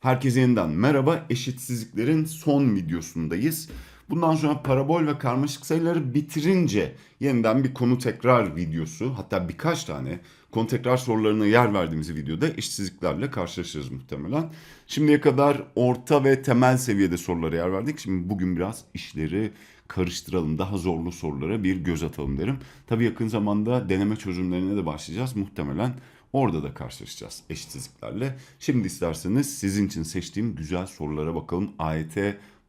Herkese yeniden merhaba. Eşitsizliklerin son videosundayız. Bundan sonra parabol ve karmaşık sayıları bitirince yeniden bir konu tekrar videosu hatta birkaç tane konu tekrar sorularına yer verdiğimiz videoda eşitsizliklerle karşılaşırız muhtemelen. Şimdiye kadar orta ve temel seviyede sorulara yer verdik. Şimdi bugün biraz işleri karıştıralım. Daha zorlu sorulara bir göz atalım derim. Tabii yakın zamanda deneme çözümlerine de başlayacağız. Muhtemelen Orada da karşılaşacağız eşitsizliklerle. Şimdi isterseniz sizin için seçtiğim güzel sorulara bakalım. AYT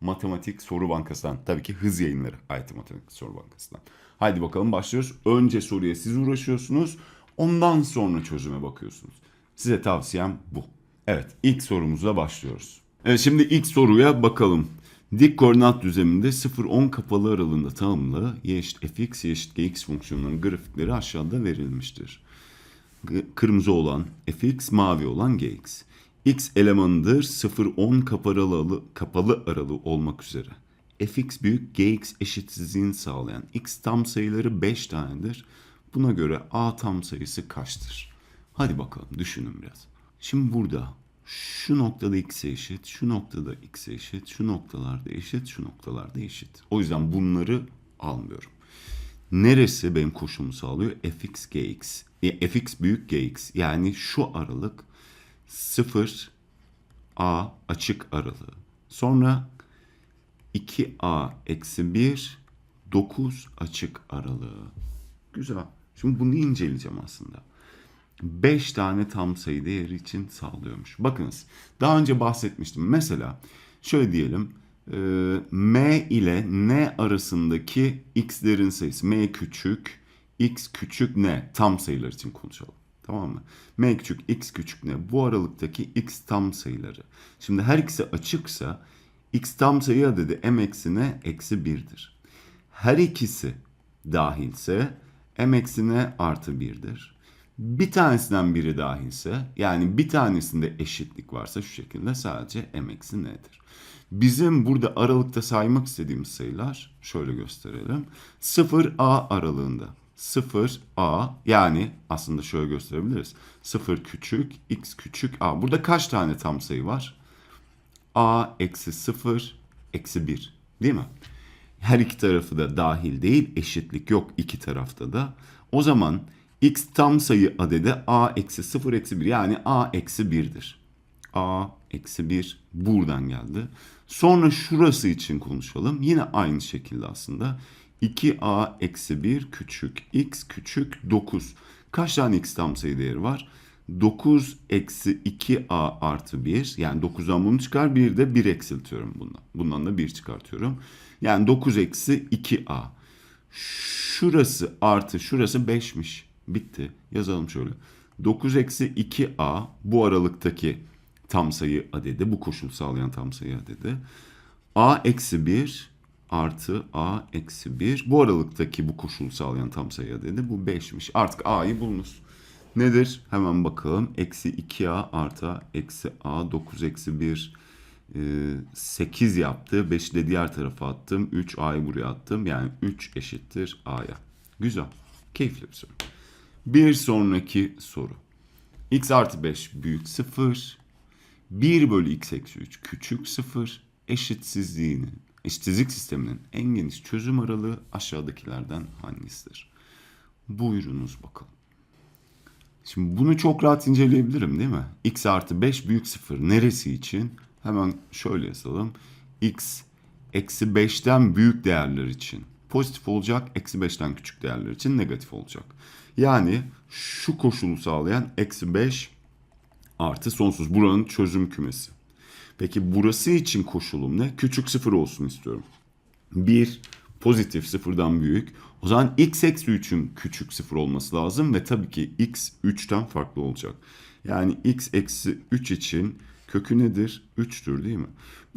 Matematik Soru Bankası'ndan. Tabii ki hız yayınları AYT Matematik Soru Bankası'ndan. Haydi bakalım başlıyoruz. Önce soruya siz uğraşıyorsunuz. Ondan sonra çözüme bakıyorsunuz. Size tavsiyem bu. Evet ilk sorumuzla başlıyoruz. Evet şimdi ilk soruya bakalım. Dik koordinat düzleminde 0-10 kapalı aralığında tanımlı y eşit fx y eşit gx fonksiyonlarının grafikleri aşağıda verilmiştir kırmızı olan fx, mavi olan gx. x elemanıdır 0-10 kapalı kapalı aralığı olmak üzere. fx büyük gx eşitsizliğini sağlayan x tam sayıları 5 tanedir. Buna göre a tam sayısı kaçtır? Hadi bakalım düşünün biraz. Şimdi burada şu noktada x eşit, şu noktada x eşit, şu noktalarda eşit, şu noktalarda eşit. O yüzden bunları almıyorum. Neresi benim koşulumu sağlıyor? fx gx. E, fx büyük gx. Yani şu aralık 0 a açık aralığı. Sonra 2a eksi 1 9 açık aralığı. Güzel. Şimdi bunu inceleyeceğim aslında. 5 tane tam sayı değeri için sağlıyormuş. Bakınız daha önce bahsetmiştim. Mesela şöyle diyelim e, m ile n arasındaki x'lerin sayısı m küçük x küçük n tam sayılar için konuşalım. Tamam mı? m küçük x küçük n bu aralıktaki x tam sayıları. Şimdi her ikisi açıksa x tam sayı adedi m eksi n eksi 1'dir. Her ikisi dahilse m eksi n artı 1'dir. Bir tanesinden biri dahilse yani bir tanesinde eşitlik varsa şu şekilde sadece m eksi n'dir. Bizim burada aralıkta saymak istediğimiz sayılar şöyle gösterelim. 0a aralığında. 0a yani aslında şöyle gösterebiliriz. 0 küçük x küçük a. Burada kaç tane tam sayı var? a eksi 0 eksi 1 değil mi? Her iki tarafı da dahil değil eşitlik yok iki tarafta da. O zaman x tam sayı adedi a eksi 0 eksi 1 yani a eksi 1'dir. a eksi 1 buradan geldi. Sonra şurası için konuşalım. Yine aynı şekilde aslında. 2a eksi 1 küçük x küçük 9. Kaç tane x tam sayı değeri var? 9 eksi 2a artı 1 yani 9'dan bunu çıkar bir de 1 eksiltiyorum bundan. Bundan da 1 çıkartıyorum. Yani 9 eksi 2a. Şurası artı şurası 5'miş. Bitti. Yazalım şöyle. 9 eksi 2a bu aralıktaki tam sayı adedi. Bu koşul sağlayan tam sayı adedi. a eksi 1 artı a eksi 1. Bu aralıktaki bu koşul sağlayan tam sayı adedi. Bu 5'miş. Artık a'yı bulunuz. Nedir? Hemen bakalım. Eksi 2a artı a eksi a 9 eksi 1 8 yaptı. 5'i de diğer tarafa attım. 3 a'yı buraya attım. Yani 3 eşittir a'ya. Güzel. Keyifli bir soru. Bir sonraki soru. x artı 5 büyük 0. 1 bölü x eksi 3 küçük 0 eşitsizliğinin, eşitsizlik sisteminin en geniş çözüm aralığı aşağıdakilerden hangisidir? Buyurunuz bakalım. Şimdi bunu çok rahat inceleyebilirim değil mi? x artı 5 büyük 0 neresi için? Hemen şöyle yazalım. x eksi 5'ten büyük değerler için pozitif olacak, eksi 5'ten küçük değerler için negatif olacak. Yani şu koşulu sağlayan eksi 5 artı sonsuz buranın çözüm kümesi. Peki burası için koşulum ne? Küçük sıfır olsun istiyorum. 1 pozitif sıfırdan büyük. O zaman x eksi 3'ün küçük sıfır olması lazım ve tabii ki x 3'ten farklı olacak. Yani x eksi 3 için kökü nedir? 3'tür değil mi?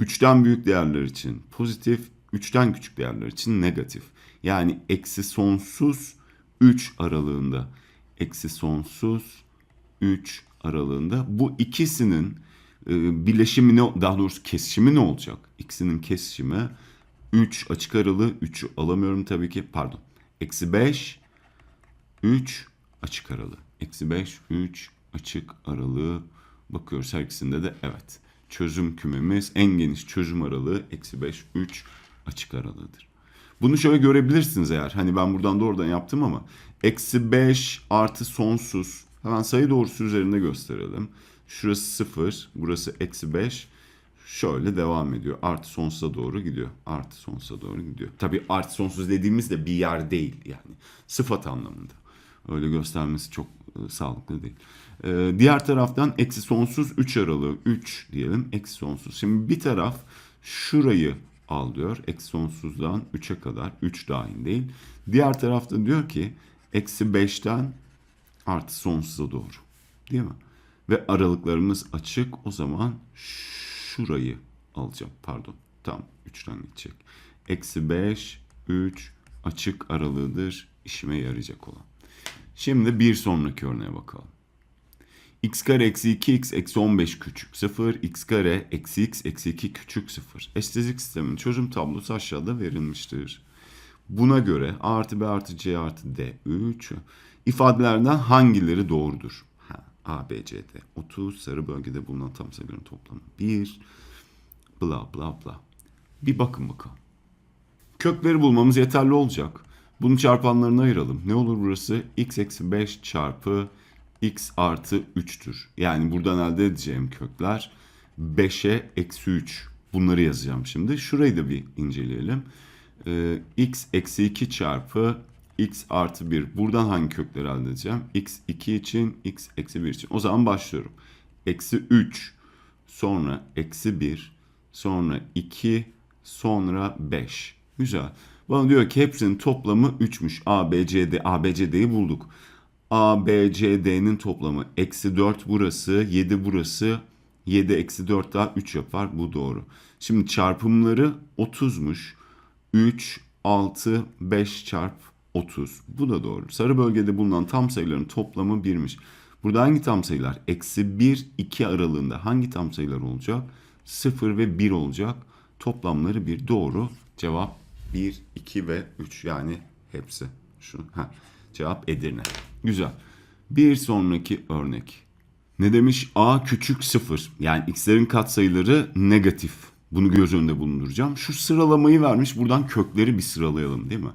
3'ten büyük değerler için pozitif, 3'ten küçük değerler için negatif. Yani eksi sonsuz 3 aralığında. Eksi sonsuz 3 aralığında. Bu ikisinin e, bileşimi ne, daha doğrusu kesişimi ne olacak? İkisinin kesişimi 3 açık aralığı 3'ü alamıyorum tabii ki. Pardon. Eksi 5 3 açık aralığı. Eksi 5 3 açık aralığı bakıyoruz her ikisinde de evet. çözüm kümemiz en geniş çözüm aralığı eksi 5 3 açık aralığıdır. Bunu şöyle görebilirsiniz eğer. Hani ben buradan doğrudan yaptım ama eksi 5 artı sonsuz. Hemen sayı doğrusu üzerinde gösterelim. Şurası 0, burası eksi 5. Şöyle devam ediyor. Artı sonsuza doğru gidiyor. Artı sonsuza doğru gidiğiyor. Tabii artı sonsuz dediğimizde bir yer değil yani. Sıfat anlamında. Öyle göstermesi çok e, sağlıklı değil. E, diğer taraftan eksi sonsuz 3 aralığı 3 diyelim eksi sonsuz. Şimdi bir taraf şurayı al diyor. Eksi sonsuzdan 3'e kadar 3 dahil değil. Diğer tarafta diyor ki eksi 5'ten artı sonsuza doğru. Değil mi? Ve aralıklarımız açık. O zaman şurayı alacağım. Pardon. Tam 3'ten gidecek. Eksi 5, 3 açık aralığıdır. işime yarayacak olan. Şimdi bir sonraki örneğe bakalım. x kare eksi 2x eksi 15 küçük 0, x kare eksi x eksi 2 küçük 0. Eşitlik sistemin çözüm tablosu aşağıda verilmiştir. Buna göre a artı b artı c artı d 3 ifadelerden hangileri doğrudur? Ha, a, b, c, d. 30 sarı bölgede bulunan tam sayıların toplamı 1. Bla bla bla. Bir bakın bakalım. Kökleri bulmamız yeterli olacak. Bunu çarpanlarına ayıralım. Ne olur burası? x eksi 5 çarpı x artı 3'tür. Yani buradan elde edeceğim kökler 5'e eksi 3. Bunları yazacağım şimdi. Şurayı da bir inceleyelim. Ee, x eksi 2 çarpı x artı 1. Buradan hangi kökleri elde edeceğim? x 2 için, x eksi 1 için. O zaman başlıyorum. Eksi 3, sonra eksi 1, sonra 2, sonra 5. Güzel. Bana diyor ki hepsinin toplamı 3'müş. A, B, C, D. A, B, C, D'yi bulduk. A, B, C, D'nin toplamı eksi 4 burası, 7 burası. 7 eksi 4 daha 3 yapar. Bu doğru. Şimdi çarpımları 30'muş. 3, 6, 5 çarp 30. Bu da doğru. Sarı bölgede bulunan tam sayıların toplamı 1'miş. Burada hangi tam sayılar? Eksi 1, 2 aralığında hangi tam sayılar olacak? 0 ve 1 olacak. Toplamları 1. Doğru. Cevap 1, 2 ve 3 yani hepsi. Şu, ha, cevap Edirne. Güzel. Bir sonraki örnek. Ne demiş? A küçük 0. Yani x'lerin katsayıları negatif. Bunu göz önünde bulunduracağım. Şu sıralamayı vermiş. Buradan kökleri bir sıralayalım değil mi?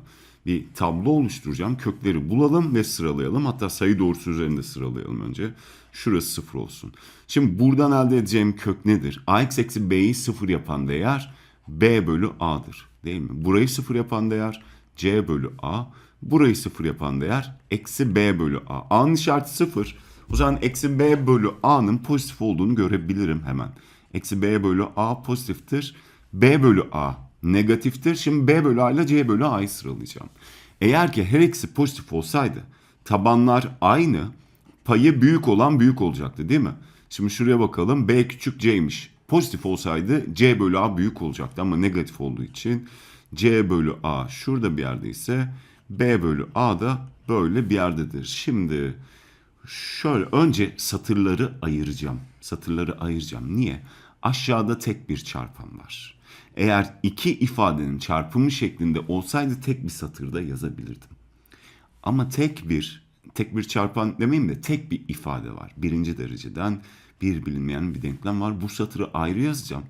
Bir tablo oluşturacağım. Kökleri bulalım ve sıralayalım. Hatta sayı doğrusu üzerinde sıralayalım önce. Şurası 0 olsun. Şimdi buradan elde edeceğim kök nedir? ax eksi b'yi 0 yapan değer b bölü a'dır. Değil mi? Burayı 0 yapan değer c bölü a. Burayı 0 yapan değer eksi b bölü a. a'nın işareti 0. O zaman eksi b bölü a'nın pozitif olduğunu görebilirim hemen. Eksi b bölü a pozitiftir. b bölü a negatiftir. Şimdi b bölü a ile c bölü a'yı sıralayacağım. Eğer ki her ikisi pozitif olsaydı tabanlar aynı payı büyük olan büyük olacaktı değil mi? Şimdi şuraya bakalım b küçük c'ymiş. Pozitif olsaydı c bölü a büyük olacaktı ama negatif olduğu için c bölü a şurada bir yerde ise b bölü a da böyle bir yerdedir. Şimdi şöyle önce satırları ayıracağım. Satırları ayıracağım. Niye? Aşağıda tek bir çarpan var. Eğer iki ifadenin çarpımı şeklinde olsaydı tek bir satırda yazabilirdim. Ama tek bir, tek bir çarpan demeyeyim de tek bir ifade var. Birinci dereceden bir bilinmeyen bir denklem var. Bu satırı ayrı yazacağım.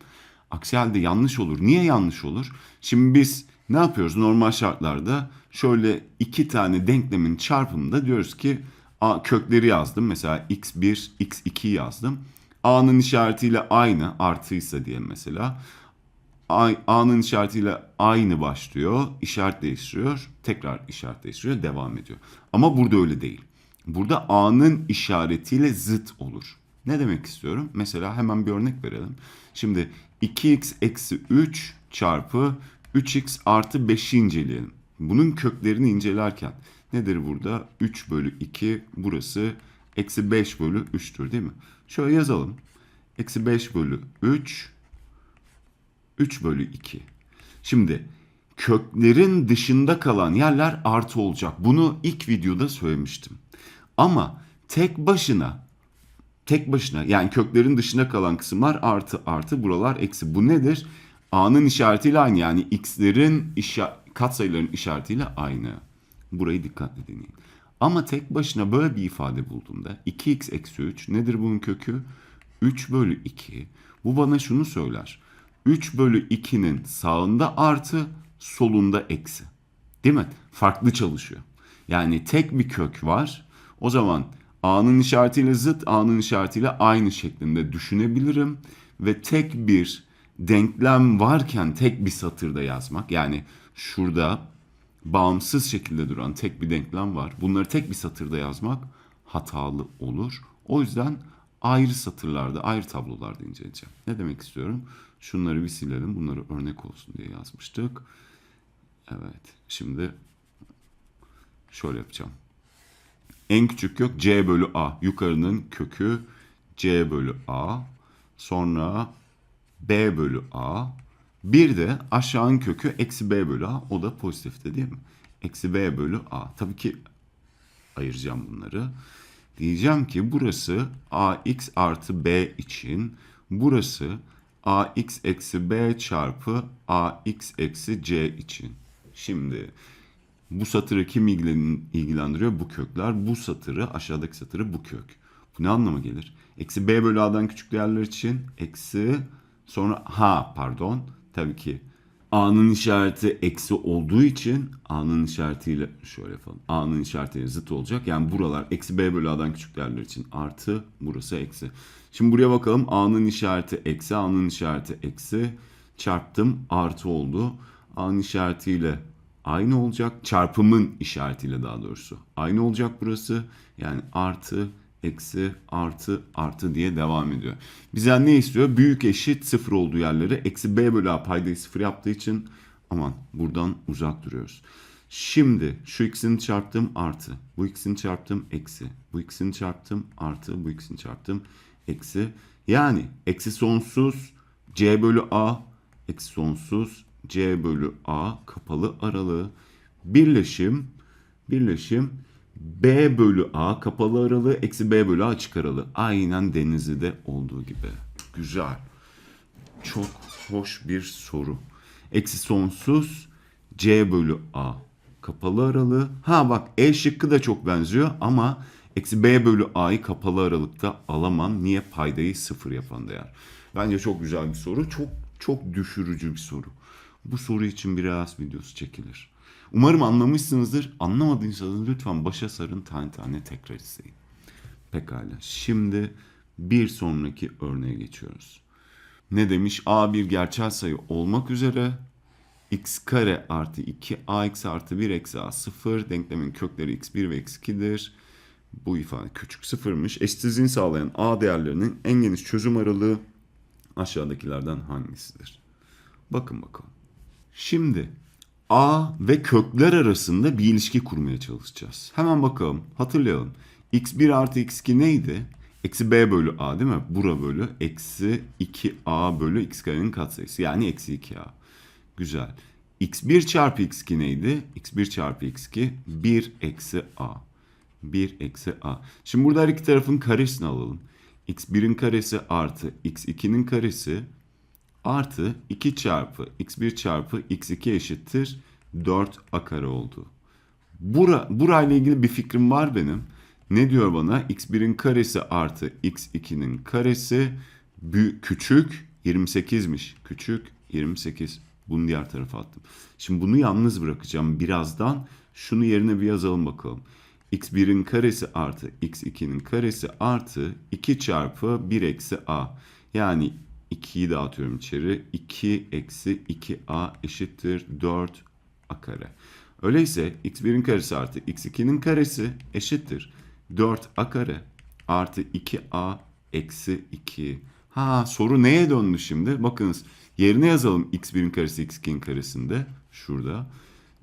Aksi halde yanlış olur. Niye yanlış olur? Şimdi biz ne yapıyoruz normal şartlarda? Şöyle iki tane denklemin çarpımında diyoruz ki A, kökleri yazdım. Mesela x1, x2 yazdım. A'nın işaretiyle aynı artıysa diye mesela. A'nın işaretiyle aynı başlıyor. işaret değiştiriyor. Tekrar işaret değiştiriyor. Devam ediyor. Ama burada öyle değil. Burada A'nın işaretiyle zıt olur. Ne demek istiyorum? Mesela hemen bir örnek verelim. Şimdi 2x eksi 3 çarpı 3x artı 5'i inceleyelim. Bunun köklerini incelerken nedir burada? 3 bölü 2 burası eksi 5 bölü 3'tür değil mi? Şöyle yazalım. Eksi 5 bölü 3 3 bölü 2. Şimdi köklerin dışında kalan yerler artı olacak. Bunu ilk videoda söylemiştim. Ama tek başına tek başına yani köklerin dışında kalan kısımlar artı artı buralar eksi. Bu nedir? A'nın işaretiyle aynı yani x'lerin katsayıların işaretiyle aynı. Burayı dikkatle deneyin. Ama tek başına böyle bir ifade bulduğumda 2x eksi 3 nedir bunun kökü? 3 bölü 2. Bu bana şunu söyler. 3 bölü 2'nin sağında artı, solunda eksi. Değil mi? Farklı çalışıyor. Yani tek bir kök var. O zaman A'nın işaretiyle zıt, A'nın işaretiyle aynı şeklinde düşünebilirim. Ve tek bir denklem varken tek bir satırda yazmak. Yani şurada bağımsız şekilde duran tek bir denklem var. Bunları tek bir satırda yazmak hatalı olur. O yüzden ayrı satırlarda, ayrı tablolarda inceleyeceğim. Ne demek istiyorum? Şunları bir silelim. Bunları örnek olsun diye yazmıştık. Evet. Şimdi şöyle yapacağım. En küçük kök c bölü a. Yukarının kökü c bölü a. Sonra b bölü a. Bir de aşağının kökü eksi b bölü a. O da pozitifte değil mi? Eksi b bölü a. Tabii ki ayıracağım bunları. Diyeceğim ki burası ax artı b için. Burası ax eksi b çarpı ax eksi c için. Şimdi bu satırı kim ilgilendiriyor? Bu kökler. Bu satırı aşağıdaki satırı bu kök. Bu ne anlama gelir? Eksi b bölü a'dan küçük değerler için eksi sonra ha pardon tabii ki a'nın işareti eksi olduğu için a'nın işaretiyle şöyle yapalım. a'nın işaretiyle zıt olacak. Yani buralar eksi b bölü a'dan küçük değerler için artı burası eksi. Şimdi buraya bakalım a'nın işareti eksi a'nın işareti eksi çarptım artı oldu. a'nın işaretiyle aynı olacak. Çarpımın işaretiyle daha doğrusu. Aynı olacak burası. Yani artı, eksi, artı, artı diye devam ediyor. Bizden ne istiyor? Büyük eşit sıfır olduğu yerleri eksi b bölü a paydayı sıfır yaptığı için aman buradan uzak duruyoruz. Şimdi şu ikisini çarptım artı. Bu ikisini çarptım eksi. Bu ikisini çarptım artı. Bu ikisini çarptım eksi. Yani eksi sonsuz c bölü a eksi sonsuz C bölü A kapalı aralığı birleşim birleşim B bölü A kapalı aralığı eksi B bölü A açık aralığı. Aynen Denizli'de olduğu gibi. Güzel. Çok hoş bir soru. Eksi sonsuz C bölü A kapalı aralığı. Ha bak E şıkkı da çok benziyor ama eksi B bölü A'yı kapalı aralıkta alamam. Niye? Paydayı sıfır yapan değer. Bence çok güzel bir soru. Çok çok düşürücü bir soru bu soru için bir reels videosu çekilir. Umarım anlamışsınızdır. Anlamadıysanız lütfen başa sarın tane tane tekrar izleyin. Pekala. Şimdi bir sonraki örneğe geçiyoruz. Ne demiş? A bir gerçel sayı olmak üzere x kare artı 2 ax artı 1 eksi a 0 denklemin kökleri x1 ve x2'dir. Bu ifade küçük sıfırmış. Eşitsizliğini sağlayan a değerlerinin en geniş çözüm aralığı aşağıdakilerden hangisidir? Bakın bakalım. Şimdi A ve kökler arasında bir ilişki kurmaya çalışacağız. Hemen bakalım. Hatırlayalım. x1 artı x2 neydi? Eksi b bölü a değil mi? Bura bölü eksi 2a bölü x karenin katsayısı. Yani eksi 2a. Güzel. x1 çarpı x2 neydi? x1 çarpı x2 1 eksi a. 1 eksi a. Şimdi burada her iki tarafın karesini alalım. x1'in karesi artı x2'nin karesi artı 2 çarpı x1 çarpı x2 eşittir 4a kare oldu. Bura, burayla ilgili bir fikrim var benim. Ne diyor bana? x1'in karesi artı x2'nin karesi büyük, küçük 28'miş. Küçük 28. Bunu diğer tarafa attım. Şimdi bunu yalnız bırakacağım birazdan. Şunu yerine bir yazalım bakalım. X1'in karesi artı x2'nin karesi artı 2 çarpı 1 eksi a. Yani 2'yi dağıtıyorum içeri. 2 eksi 2a eşittir 4a kare. Öyleyse x1'in karesi artı x2'nin karesi eşittir 4a kare artı 2a eksi 2. Ha soru neye döndü şimdi? Bakınız yerine yazalım x1'in karesi x2'nin karesinde. Şurada.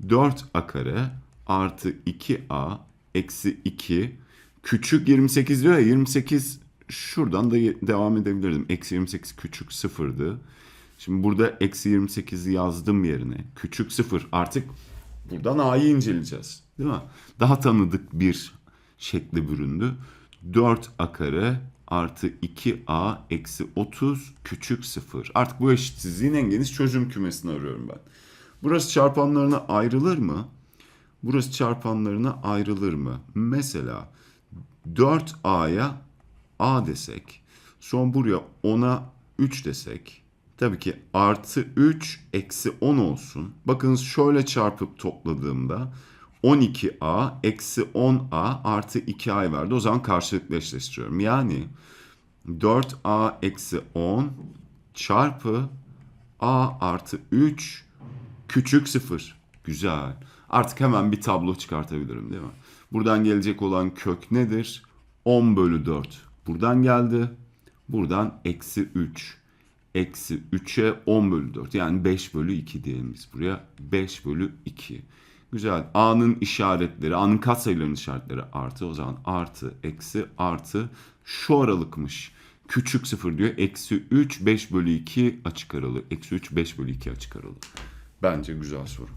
4a kare artı 2a eksi 2 küçük 28 diyor ya 28 şuradan da devam edebilirdim. Eksi 28 küçük sıfırdı. Şimdi burada eksi 28'i yazdım yerine. Küçük sıfır. Artık buradan A'yı inceleyeceğiz. Değil mi? Daha tanıdık bir şekli büründü. 4A kare artı 2A eksi 30 küçük sıfır. Artık bu eşitsizliğin en geniş çözüm kümesini arıyorum ben. Burası çarpanlarına ayrılır mı? Burası çarpanlarına ayrılır mı? Mesela 4A'ya A desek. Son buraya 10'a 3 desek tabii ki artı 3 eksi 10 olsun. Bakınız şöyle çarpıp topladığımda 12a eksi 10a artı 2a verdi. O zaman karşılıklı eşleştiriyorum. Yani 4a eksi 10 çarpı a artı 3 küçük 0. Güzel. Artık hemen bir tablo çıkartabilirim değil mi? Buradan gelecek olan kök nedir? 10 bölü 4. Buradan geldi. Buradan eksi 3. Eksi 3'e 10 bölü 4. Yani 5 bölü 2 diyelim biz buraya. 5 bölü 2. Güzel. A'nın işaretleri, A'nın katsayılarının işaretleri artı. O zaman artı, eksi, artı. Şu aralıkmış. Küçük sıfır diyor. Eksi 3, 5 bölü 2 açık aralık. Eksi 3, 5 bölü 2 açık aralık. Bence güzel soru.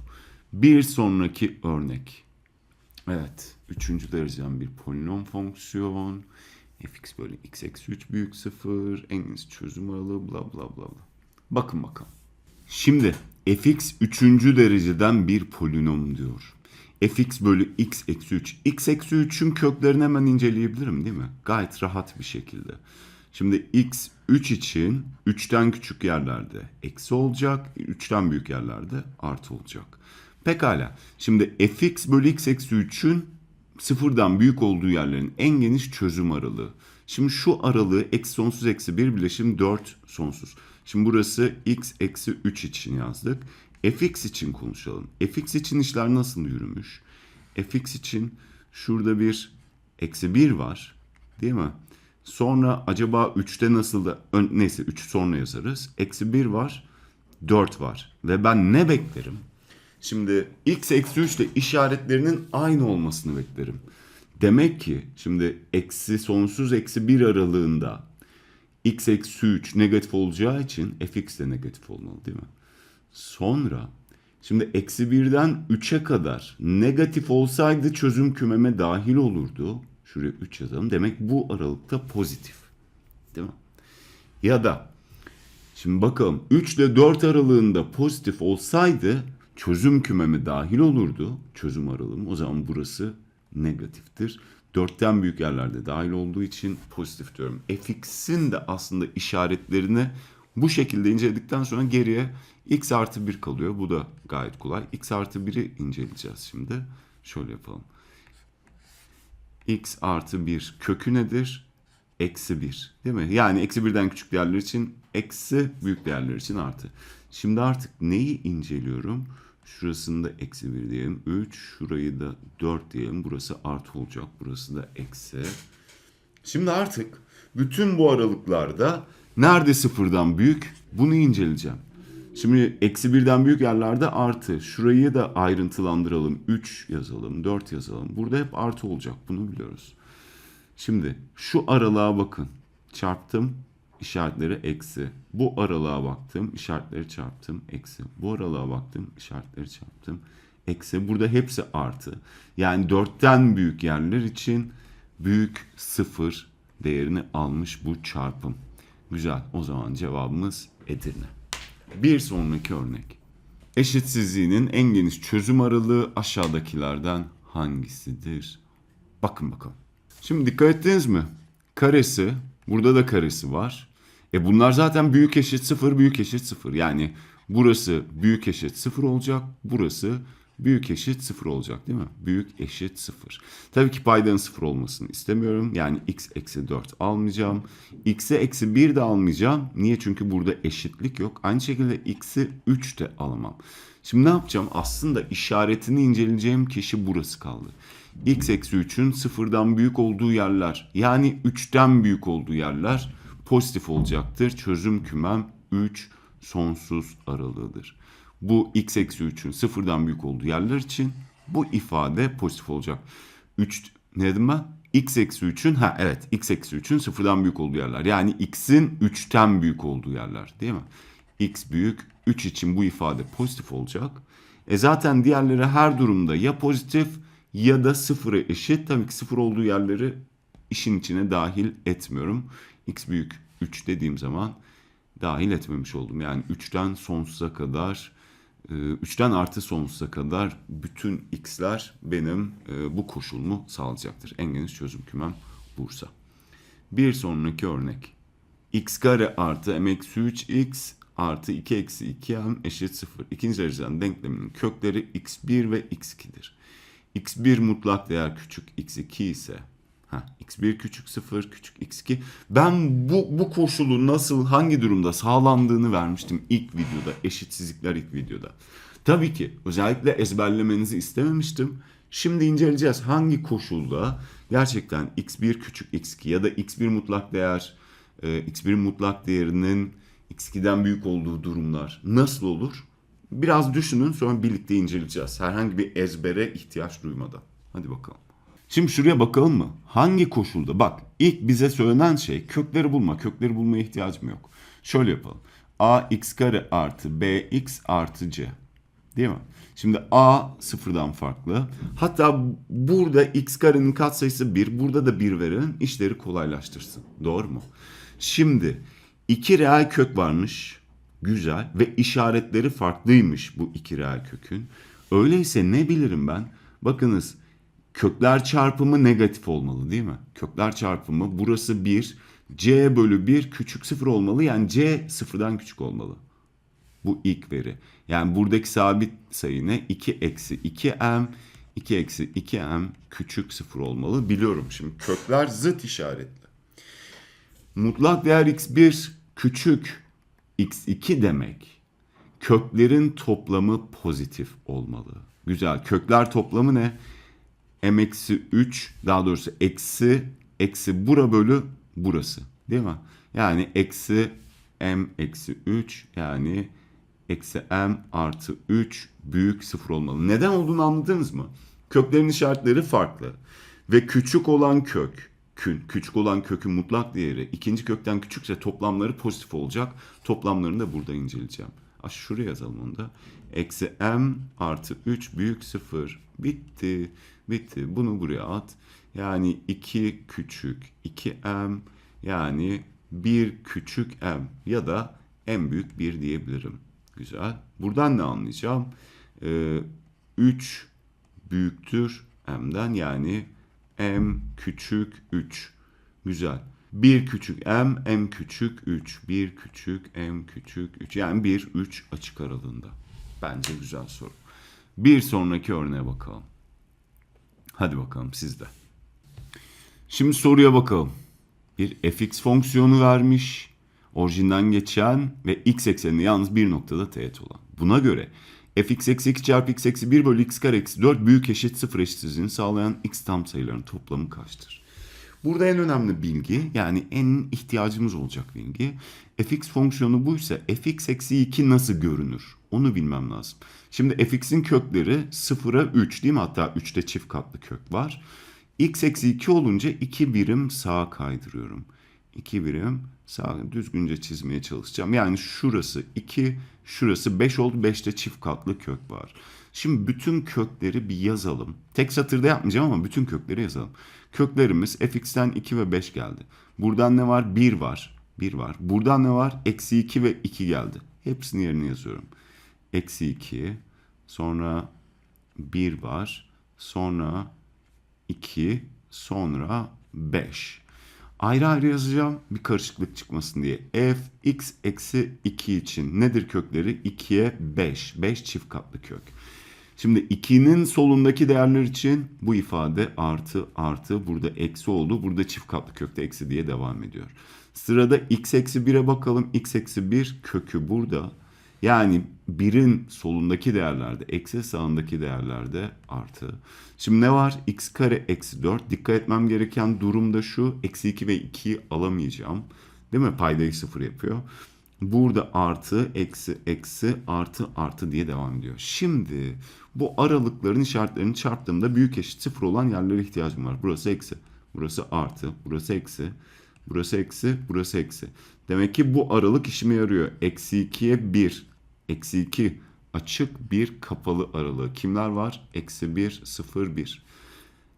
Bir sonraki örnek. Evet. Üçüncü dereceden bir polinom fonksiyon. fx bölü x eksi 3 büyük sıfır. En geniş çözüm aralığı bla bla bla bla. Bakın bakalım. Şimdi fx üçüncü dereceden bir polinom diyor. fx bölü x eksi 3. x eksi 3'ün köklerini hemen inceleyebilirim değil mi? Gayet rahat bir şekilde. Şimdi x 3 için 3'ten küçük yerlerde eksi olacak. 3'ten büyük yerlerde artı olacak. Pekala. Şimdi fx bölü x eksi 3'ün sıfırdan büyük olduğu yerlerin en geniş çözüm aralığı. Şimdi şu aralığı eksi sonsuz eksi 1 bileşim 4 sonsuz. Şimdi burası x eksi 3 için yazdık. fx için konuşalım. fx için işler nasıl yürümüş? fx için şurada bir eksi 1 var. Değil mi? Sonra acaba 3'te nasıl da neyse 3 sonra yazarız. Eksi 1 var. 4 var. Ve ben ne beklerim? Şimdi x eksi 3 ile işaretlerinin aynı olmasını beklerim. Demek ki şimdi eksi sonsuz eksi 1 aralığında x eksi 3 negatif olacağı için fx de negatif olmalı değil mi? Sonra şimdi eksi 1'den 3'e kadar negatif olsaydı çözüm kümeme dahil olurdu. Şuraya 3 yazalım. Demek bu aralıkta pozitif. Değil mi? Ya da şimdi bakalım 3 ile 4 aralığında pozitif olsaydı çözüm kümeme dahil olurdu. Çözüm aralığım. O zaman burası negatiftir. 4'ten büyük yerlerde dahil olduğu için pozitif diyorum. fx'in de aslında işaretlerini bu şekilde inceledikten sonra geriye x artı 1 kalıyor. Bu da gayet kolay. x artı 1'i inceleyeceğiz şimdi. Şöyle yapalım. x artı 1 kökü nedir? Eksi 1 değil mi? Yani eksi 1'den küçük değerler için eksi büyük değerler için artı. Şimdi artık neyi inceliyorum? Şurasında eksi 1 diyelim. 3. Şurayı da 4 diyelim. Burası artı olacak. Burası da eksi. Şimdi artık bütün bu aralıklarda nerede sıfırdan büyük bunu inceleyeceğim. Şimdi eksi birden büyük yerlerde artı. Şurayı da ayrıntılandıralım. 3 yazalım, 4 yazalım. Burada hep artı olacak. Bunu biliyoruz. Şimdi şu aralığa bakın. Çarptım, işaretleri eksi. Bu aralığa baktım, işaretleri çarptım, eksi. Bu aralığa baktım, işaretleri çarptım, eksi. Burada hepsi artı. Yani dörtten büyük yerler için büyük sıfır değerini almış bu çarpım. Güzel. O zaman cevabımız Edirne. Bir sonraki örnek. Eşitsizliğinin en geniş çözüm aralığı aşağıdakilerden hangisidir? Bakın bakalım. Şimdi dikkat ettiniz mi? Karesi, burada da karesi var. E bunlar zaten büyük eşit sıfır, büyük eşit sıfır. Yani burası büyük eşit sıfır olacak, burası büyük eşit sıfır olacak değil mi? Büyük eşit sıfır. Tabii ki paydanın sıfır olmasını istemiyorum. Yani x eksi 4 almayacağım. x'e eksi 1 de almayacağım. Niye? Çünkü burada eşitlik yok. Aynı şekilde x'i 3 de alamam. Şimdi ne yapacağım? Aslında işaretini inceleyeceğim kişi burası kaldı. x eksi 3'ün sıfırdan büyük olduğu yerler yani 3'ten büyük olduğu yerler pozitif olacaktır. Çözüm kümem 3 sonsuz aralığıdır. Bu x eksi 3'ün sıfırdan büyük olduğu yerler için bu ifade pozitif olacak. 3 ne dedim ben? x eksi 3'ün ha evet x eksi 3'ün sıfırdan büyük olduğu yerler. Yani x'in 3'ten büyük olduğu yerler değil mi? x büyük 3 için bu ifade pozitif olacak. E zaten diğerleri her durumda ya pozitif ya da sıfıra eşit. Tabii ki sıfır olduğu yerleri işin içine dahil etmiyorum. X büyük 3 dediğim zaman dahil etmemiş oldum. Yani 3'ten sonsuza kadar 3'ten artı sonsuza kadar bütün x'ler benim e, bu koşulumu sağlayacaktır. En geniş çözüm kümem Bursa. Bir sonraki örnek. x kare artı m eksi 3x artı 2 eksi 2m eşit 0. İkinci dereceden denkleminin kökleri x1 ve x2'dir. x1 mutlak değer küçük x2 ise ha, x1 küçük 0 küçük x2 ben bu, bu koşulu nasıl hangi durumda sağlandığını vermiştim ilk videoda eşitsizlikler ilk videoda. Tabii ki özellikle ezberlemenizi istememiştim. Şimdi inceleyeceğiz hangi koşulda gerçekten x1 küçük x2 ya da x1 mutlak değer e, x1 mutlak değerinin x2'den büyük olduğu durumlar nasıl olur? Biraz düşünün sonra birlikte inceleyeceğiz. Herhangi bir ezbere ihtiyaç duymadan. Hadi bakalım. Şimdi şuraya bakalım mı? Hangi koşulda? Bak ilk bize söylenen şey kökleri bulma. Kökleri bulmaya ihtiyacım yok. Şöyle yapalım. a x kare artı bx artı c. Değil mi? Şimdi a sıfırdan farklı. Hatta burada x karenin katsayısı 1. Burada da 1 verelim. işleri kolaylaştırsın. Doğru mu? Şimdi iki reel kök varmış. Güzel. Ve işaretleri farklıymış bu iki reel kökün. Öyleyse ne bilirim ben? Bakınız kökler çarpımı negatif olmalı değil mi? Kökler çarpımı burası 1. C bölü 1 küçük 0 olmalı. Yani C sıfırdan küçük olmalı. Bu ilk veri. Yani buradaki sabit sayı ne? 2 eksi 2m 2 eksi 2m küçük 0 olmalı. Biliyorum şimdi kökler zıt işaretli. Mutlak değer x1 küçük x2 demek. Köklerin toplamı pozitif olmalı. Güzel. Kökler toplamı ne? M eksi 3 daha doğrusu eksi eksi bura bölü burası. Değil mi? Yani eksi m eksi 3 yani eksi m artı 3 büyük 0 olmalı. Neden olduğunu anladınız mı? Köklerin işaretleri farklı. Ve küçük olan kök, kün, küçük olan kökün mutlak değeri ikinci kökten küçükse toplamları pozitif olacak. Toplamlarını da burada inceleyeceğim. Aş şuraya yazalım onu da. Eksi m artı 3 büyük 0. Bitti. Bitti. Bunu buraya at. Yani 2 küçük 2m yani 1 küçük m ya da m büyük 1 diyebilirim. Güzel. Buradan ne anlayacağım? Ee, 3 büyüktür m'den yani m küçük 3. Güzel. 1 küçük m, m küçük 3. 1 küçük m küçük 3. Yani 1, 3 açık aralığında. Bence güzel soru. Bir sonraki örneğe bakalım. Hadi bakalım sizde. Şimdi soruya bakalım. Bir fx fonksiyonu vermiş. Orijinden geçen ve x ekseninde yalnız bir noktada teğet olan. Buna göre fx eksi 2 çarpı x eksi 1 bölü x kare eksi 4 büyük eşit sıfır eşitsizliğini sağlayan x tam sayıların toplamı kaçtır? Burada en önemli bilgi yani en ihtiyacımız olacak bilgi fx fonksiyonu buysa fx eksi 2 nasıl görünür? Onu bilmem lazım. Şimdi fx'in kökleri 0'a 3 değil mi? Hatta 3'te çift katlı kök var. x eksi 2 olunca 2 birim sağa kaydırıyorum. 2 birim sağ düzgünce çizmeye çalışacağım. Yani şurası 2, şurası 5 oldu. 5'te çift katlı kök var. Şimdi bütün kökleri bir yazalım. Tek satırda yapmayacağım ama bütün kökleri yazalım. Köklerimiz fx'ten 2 ve 5 geldi. Buradan ne var? 1 var. 1 var. Buradan ne var? Eksi 2 ve 2 geldi. Hepsini yerine yazıyorum. Eksi 2, sonra 1 var, sonra 2, sonra 5. Ayrı ayrı yazacağım bir karışıklık çıkmasın diye. f x eksi 2 için nedir kökleri? 2'ye 5. 5 çift katlı kök. Şimdi 2'nin solundaki değerler için bu ifade artı artı burada eksi oldu. Burada çift katlı kökte eksi diye devam ediyor. Sırada x eksi 1'e bakalım. x eksi 1 kökü burada. Yani birin solundaki değerlerde eksi sağındaki değerlerde artı. Şimdi ne var? x kare eksi 4. Dikkat etmem gereken durum da şu. Eksi 2 ve 2'yi alamayacağım. Değil mi? Paydayı sıfır yapıyor. Burada artı, eksi, eksi, artı, artı diye devam ediyor. Şimdi bu aralıkların işaretlerini çarptığımda büyük eşit sıfır olan yerlere ihtiyacım var. Burası eksi, burası artı, burası eksi, burası eksi, burası eksi. Demek ki bu aralık işime yarıyor. Eksi 2'ye 1, eksi 2 açık bir kapalı aralığı. Kimler var? Eksi 1, 0, 1.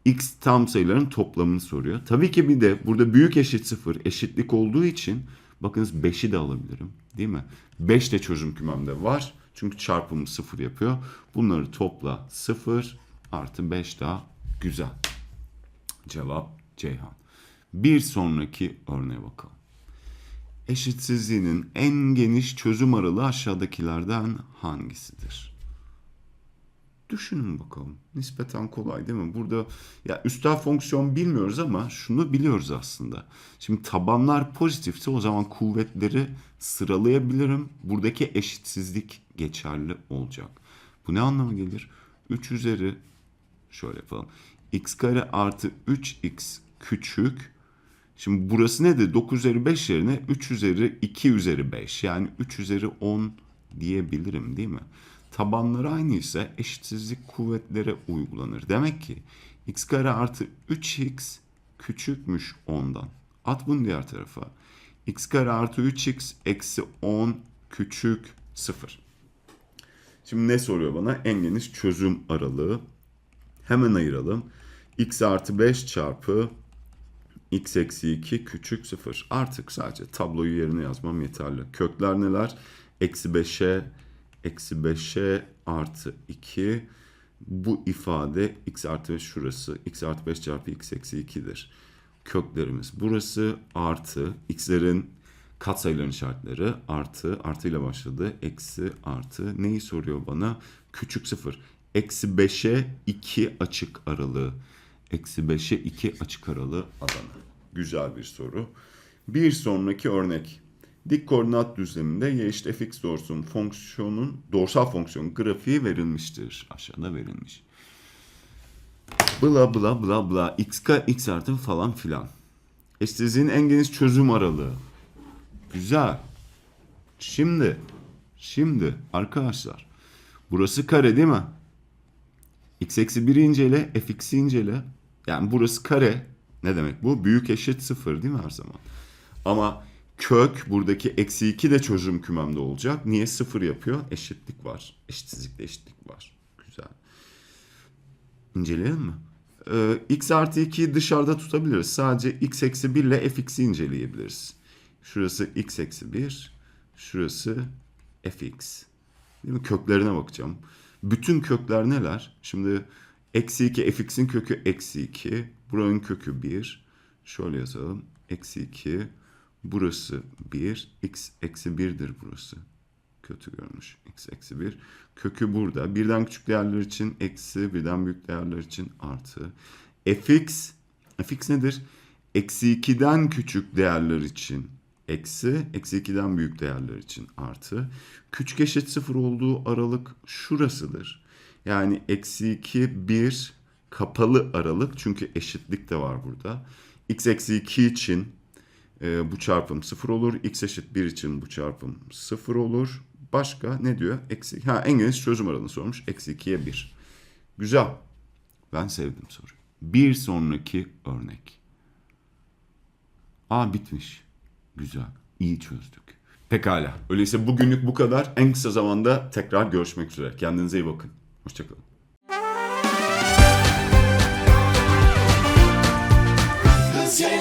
X tam sayıların toplamını soruyor. Tabii ki bir de burada büyük eşit 0 eşitlik olduğu için bakınız 5'i de alabilirim. Değil mi? 5 de çözüm kümemde var. Çünkü çarpımı 0 yapıyor. Bunları topla 0 artı 5 daha güzel. Cevap Ceyhan. Bir sonraki örneğe bakalım. Eşitsizliğinin en geniş çözüm aralığı aşağıdakilerden hangisidir? Düşünün bakalım. Nispeten kolay değil mi? Burada ya üstel fonksiyon bilmiyoruz ama şunu biliyoruz aslında. Şimdi tabanlar pozitifse o zaman kuvvetleri sıralayabilirim. Buradaki eşitsizlik geçerli olacak. Bu ne anlama gelir? 3 üzeri şöyle yapalım. x kare artı 3x küçük. Şimdi burası nedir? 9 üzeri 5 yerine 3 üzeri 2 üzeri 5. Yani 3 üzeri 10 diyebilirim değil mi? Tabanları aynı ise eşitsizlik kuvvetlere uygulanır. Demek ki x kare artı 3x küçükmüş 10'dan. At bunu diğer tarafa. x kare artı 3x eksi 10 küçük 0. Şimdi ne soruyor bana? En geniş çözüm aralığı. Hemen ayıralım. x artı 5 çarpı x eksi 2 küçük 0. Artık sadece tabloyu yerine yazmam yeterli. Kökler neler? Eksi 5'e, eksi 5'e artı 2. Bu ifade x artı 5 şurası. x artı 5 çarpı x eksi 2'dir. Köklerimiz burası artı x'lerin katsayıların işaretleri artı artıyla başladı. Eksi artı neyi soruyor bana? Küçük 0. Eksi 5'e 2 açık aralığı. Eksi 5'e 2 açık aralığı Adana. Güzel bir soru. Bir sonraki örnek. Dik koordinat düzleminde y eşit fx doğrusunun fonksiyonun doğrusal fonksiyon grafiği verilmiştir. Aşağıda verilmiş. Bla bla bla bla x x artı falan filan. Eşitsizliğin en geniş çözüm aralığı. Güzel. Şimdi şimdi arkadaşlar burası kare değil mi? x eksi 1'i incele, fx'i incele. Yani burası kare. Ne demek bu? Büyük eşit sıfır değil mi her zaman? Ama kök buradaki eksi 2 de çözüm kümemde olacak. Niye sıfır yapıyor? Eşitlik var. Eşitsizlikte eşitlik var. Güzel. İnceleyelim mi? Ee, x artı 2'yi dışarıda tutabiliriz. Sadece x eksi 1 ile fx'i inceleyebiliriz. Şurası x eksi 1. Şurası fx. Değil mi? Köklerine bakacağım. Bütün kökler neler? Şimdi eksi 2 fx'in kökü eksi 2. Buranın kökü 1. Şöyle yazalım. Eksi 2. Burası 1. x eksi 1'dir burası. Kötü görünmüş. x eksi 1. Kökü burada. Birden küçük değerler için eksi, birden büyük değerler için artı. fx, fx nedir? Eksi 2'den küçük değerler için eksi, eksi 2'den büyük değerler için artı. Küçük eşit sıfır olduğu aralık şurasıdır. Yani eksi 2, 1 kapalı aralık çünkü eşitlik de var burada. x eksi 2 için e, bu çarpım 0 olur. x eşit 1 için bu çarpım 0 olur. Başka ne diyor? Eksi, ha, en geniş çözüm aralığını sormuş. Eksi 2'ye 1. Güzel. Ben sevdim soruyu. Bir sonraki örnek. Aa bitmiş. Güzel. İyi çözdük. Pekala. Öyleyse bugünlük bu kadar. En kısa zamanda tekrar görüşmek üzere. Kendinize iyi bakın. Hoşçakalın. Cause you're